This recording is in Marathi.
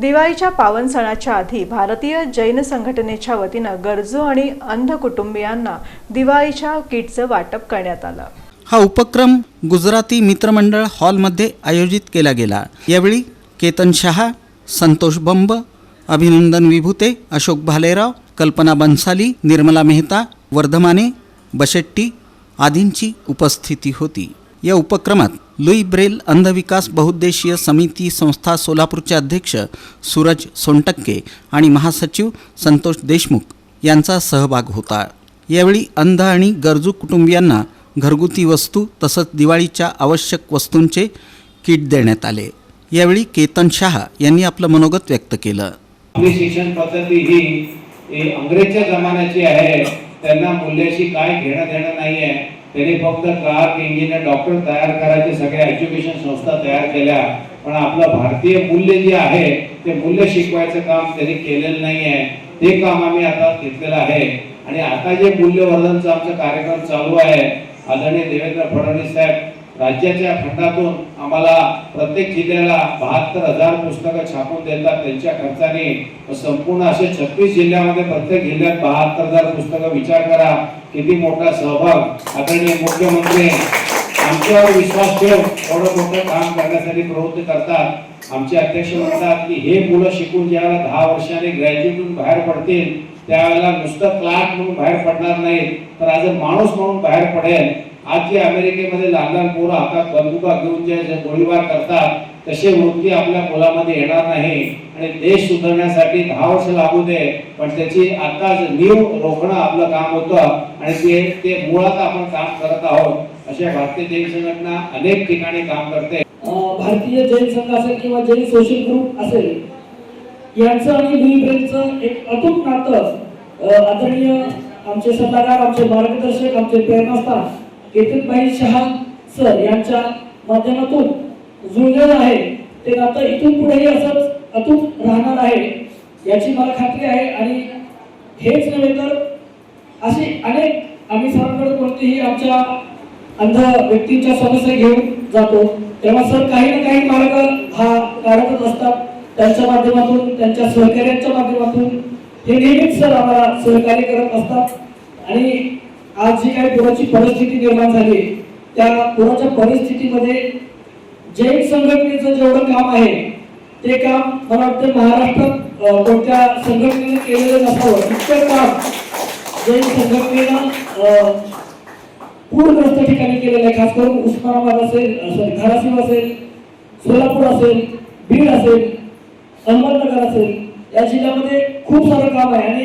दिवाळीच्या पावन सणाच्या आधी भारतीय जैन संघटनेच्या वतीनं गरजू आणि अंध कुटुंबियांना दिवाळीच्या किटचं वाटप करण्यात आलं. हा उपक्रम गुजराती मित्रमंडळ हॉलमध्ये आयोजित केला गेला. यावेळी केतन शहा संतोष बंब अभिनंदन विभूते अशोक भालेराव कल्पना बन्साली निर्मला मेहता वर्धमाने बशेट्टी आदींची उपस्थिती होती. या उपक्रमात लुई ब्रेल अंधविकास बहुद्देशीय समिती संस्था सोलापूरचे अध्यक्ष सूरज सोनटक्के आणि महासचिव संतोष देशमुख यांचा सहभाग होता. यावेळी अंध आणि गरजू कुटुंबियांना घरगुती वस्तू तसंच दिवाळीच्या आवश्यक वस्तूंचे किट देण्यात आले. यावेळी केतन शहा यांनी आपलं मनोगत व्यक्त केलं. आपली शिक्षण पद्धती ही अंग्रेजच्या जमान्याची आहे. त्यांना मूल्याशी काय घेणं देणं नाही आहे त्यांनी फक्त क्लार्क इंजिनियर डॉक्टर तयार करायचे सगळ्या एज्युकेशन संस्था तयार केल्या. पण आपलं भारतीय मूल्य जे आहे ते मूल्य शिकवायचं काम त्यांनी केलेलं नाही आहे ते काम आम्ही आता घेतलेलं आहे. आणि आता जे मूल्यवर्धनचा आमचा कार्यक्रम चालू आहे आदरणीय देवेंद्र फडणवीस साहेब राज्याच्या फंडातून आम्हाला प्रत्येक जिल्ह्याला बहात्तर हजार पुस्तकं छापून देतात त्यांच्या खर्चाने. संपूर्ण असे छत्तीस जिल्ह्यामध्ये प्रत्येक जिल्ह्यात बहात्तर हजार पुस्तकं विचार करा. किती मोठा सहभाग. आदरणीय मुख्यमंत्री आमच्यावर विश्वास ठेवून एवढं मोठं काम करण्यासाठी प्रवृत्ती करतात. आमचे अध्यक्ष म्हणतात की हे मुलं शिकून ज्यावेळेला दहा वर्षाने ग्रॅज्युएटून बाहेर पडतील त्यावेळेला नुसतं क्लार्क म्हणून बाहेर पडणार नाहीत. तर आज माणूस म्हणून बाहेर पडेल आज जे अमेरिकेमध्ये लहान लहान पोरं हातात बंदुका घेऊन जे गोळीबार करतात तसे वृत्ती आपल्या मुलामध्ये येणार नाही. आणि देश सुधारण्यासाठी दहा वर्ष लागू दे पण त्याची आताच नीव रोखणं आपलं काम होतं. आणि ते ते मुळात आपण काम करत आहोत अशा भारतीय जैन संघटना अनेक ठिकाणी काम करते. भारतीय जैन संघ असेल किंवा जैन सोशल ग्रुप असेल यांचं आणि ब्रेलचं एक अतूट नातं आदरणीय आमचे सल्लागार आमचे मार्गदर्शक आमचे प्रेरणास्थान केतनभाई शहा सर यांच्या माध्यमातून जुळलेलं आहे. ते आता इथून पुढेही असंच अतूट राहणार आहे याची मला खात्री आहे. आणि हेच नव्हे तर अशी अनेक आम्ही सरांकडे कोणतीही आमच्या अंध व्यक्तींच्या समस्या घेऊन जातो. तेव्हा सर काही ना काही मार्ग हा काढतच असतात. त्यांच्या माध्यमातून त्यांच्या सहकार्यांच्या माध्यमातून हे नेहमीच सर आम्हाला सहकार्य करत असतात. आणि आज जी काही पुराची परिस्थिती निर्माण झाली त्या पुराच्या परिस्थितीमध्ये जैन संघटनेचं जेवढं काम आहे ते काम मला वाटतं महाराष्ट्रात कोणत्या संघटनेने केलेलं नसावं इतकं काम जैन संघटनेनं पूरग्रस्त ठिकाणी केलेलं आहे खास करून उस्मानाबाद असेल सॉरी धाराशिव असेल सोलापूर असेल बीड असेल अहमदनगर असेल या जिल्ह्यामध्ये खूप सारं काम आहे. आणि